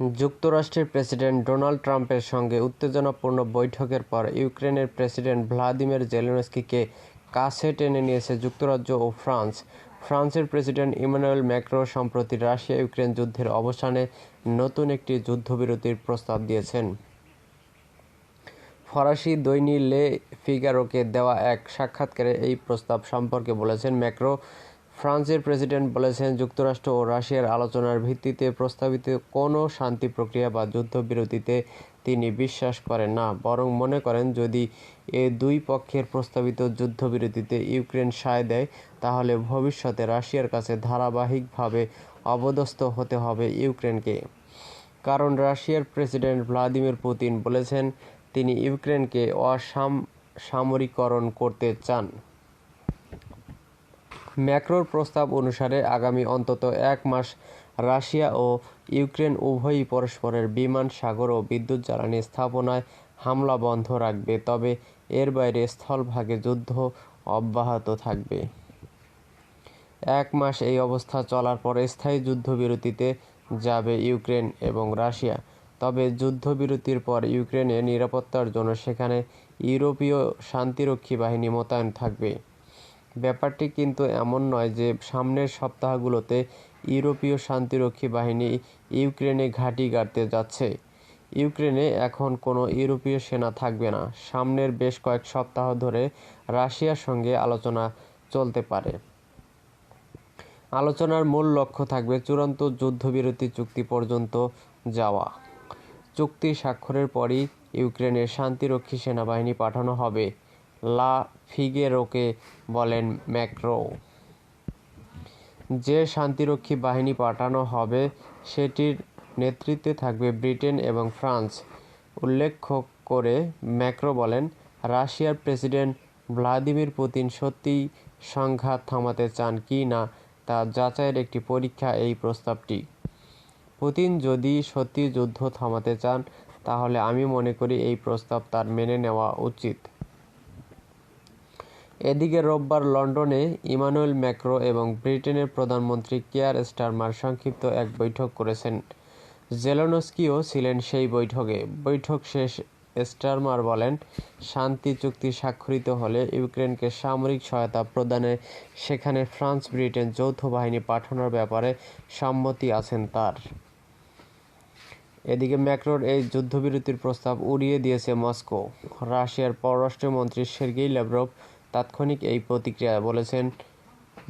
যুক্তরাষ্ট্রের president Donald ট্রাম্পের সঙ্গে উত্তেজনাপূর্ণ বৈঠকের পর ইউক্রেনের প্রেসিডেন্ট ভ্লাদিমির জেলেনস্কিকে কাছে টেনে নিয়েছে যুক্তরাজ্য ও ফ্রান্স। ফ্রান্সের প্রেসিডেন্ট ইমানুয়েল ম্যাক্রো সম্প্রতি রাশিয়া ইউক্রেন যুদ্ধের অবসানে নতুন একটি যুদ্ধবিরতির প্রস্তাব দিয়েছেন। ফরাসি দৈনিক লে ফিগারোকে দেওয়া এক সাক্ষাৎকারে এই প্রস্তাব সম্পর্কে বলেছেন ম্যাক্রো। ফ্রান্সের প্রেসিডেন্ট বলেছেন যুক্তরাষ্ট্র ও রাশিয়ার আলোচনার ভিত্তিতে প্রস্তাবিত কোনো শান্তি প্রক্রিয়া বা যুদ্ধবিরতিতে তিনি বিশ্বাস করেন না। বরং মনে করেন, যদি এ দুই পক্ষের প্রস্তাবিত যুদ্ধবিরতিতে ইউক্রেন সায় দেয়, তাহলে ভবিষ্যতে রাশিয়ার কাছে ধারাবাহিকভাবে অবদস্থ হতে হবে ইউক্রেনকে। কারণ রাশিয়ার প্রেসিডেন্ট ভ্লাদিমির পুতিন বলেছেন, তিনি ইউক্রেনকে অসাম সামরিকরণ করতে চান। ম্যাক্রোর প্রস্তাব অনুসারে আগামী অন্তত এক মাস রাশিয়া ও ইউক্রেন উভয়ই পরস্পরের বিমান, সাগর ও বিদ্যুৎ জ্বালানি স্থাপনায় হামলা বন্ধ রাখবে, তবে এর বাইরে স্থলভাগে যুদ্ধ অব্যাহত থাকবে। এক মাস এই অবস্থা চলার পর স্থায়ী যুদ্ধবিরতিতে যাবে ইউক্রেন এবং রাশিয়া। তবে যুদ্ধবিরতির পর ইউক্রেনের নিরাপত্তার জন্য সেখানে ইউরোপীয় শান্তিরক্ষী বাহিনী মোতায়েন থাকবে। ব্যাপারটি কিন্তু এমন নয় যে সামনের সপ্তাহগুলোতে ইউরোপীয় শান্তিরক্ষী বাহিনী ইউক্রেনে ঘাঁটি গাড়তে যাচ্ছে। ইউক্রেনে এখন কোনো ইউরোপীয় সেনা থাকবে না। সামনের বেশ কয়েক সপ্তাহ ধরে রাশিয়ার সঙ্গে আলোচনা চলতে পারে। আলোচনার মূল লক্ষ্য থাকবে চূড়ান্ত যুদ্ধবিরতি চুক্তি পর্যন্ত যাওয়া। চুক্তি স্বাক্ষরের পরই ইউক্রেনের শান্তিরক্ষী সেনাবাহিনী পাঠানো হবে। লা ফিগেরোকে বলেন ম্যাক্রো। যে শান্তিরক্ষী বাহিনী পাঠানো হবে, সেটির নেতৃত্বে থাকবে ব্রিটেন এবং ফ্রান্স। উল্লেখ করে ম্যাক্রো বলেন, রাশিয়ার প্রেসিডেন্ট ভ্লাদিমির পুতিন সত্যিই সংঘাত থামাতে চান কি না, তা যাচাইয়ের একটি পরীক্ষা এই প্রস্তাবটি। পুতিন যদি সত্যি যুদ্ধ থামাতে চান, তাহলে আমি মনে করি এই প্রস্তাব তার মেনে নেওয়া উচিত। এদিকে রোববার লন্ডনে ইমানুয়েল ম্যাক্রো এবং ব্রিটেনের প্রধানমন্ত্রী কেয়ার স্টারমার সংক্ষিপ্ত এক বৈঠক করেছেন। জেলনস্কিও ছিলেন সেই বৈঠকে। বৈঠক শেষ, স্টারমার বলেন, শান্তি চুক্তি স্বাক্ষরিত হলে ইউক্রেনকে সামরিক সহায়তা প্রদানে সেখানে ফ্রান্স, ব্রিটেন যৌথ বাহিনী পাঠানোর ব্যাপারে সম্মতি আছেন তার। এদিকে ম্যাক্রোর এই যুদ্ধবিরতির প্রস্তাব উড়িয়ে দিয়েছে মস্কো। রাশিয়ার পররাষ্ট্রমন্ত্রী সের্গেই ল্যাভরভ তাৎক্ষণিক এই প্রতিক্রিয়া বলেছেন,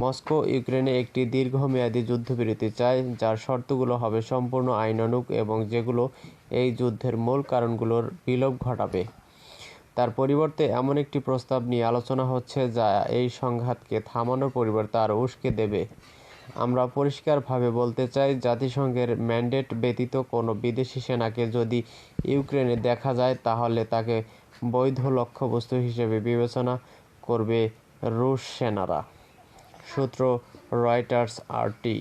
মস্কো ইউক্রেনে একটি দীর্ঘমেয়াদী যুদ্ধবিরতি চায়, যার শর্তগুলো হবে সম্পূর্ণ আইনানুগ এবং যেগুলো এই যুদ্ধের মূল কারণগুলোর বিলোপ ঘটাবে। তার পরিবর্তে এমন একটি প্রস্তাব নিয়ে আলোচনা হচ্ছে যা এই সংঘাতকে থামানোর পরিবর্তে আরও উস্কে দেবে। আমরা পরিষ্কারভাবে বলতে চাই, জাতিসংঘের ম্যান্ডেট ব্যতীত কোনো বিদেশি সেনাকে যদি ইউক্রেনে দেখা যায়, তাহলে তাকে বৈধ লক্ষ্যবস্তু হিসেবে বিবেচনা করবে রুশ সেনারা। সূত্র রয়টার্স আরটি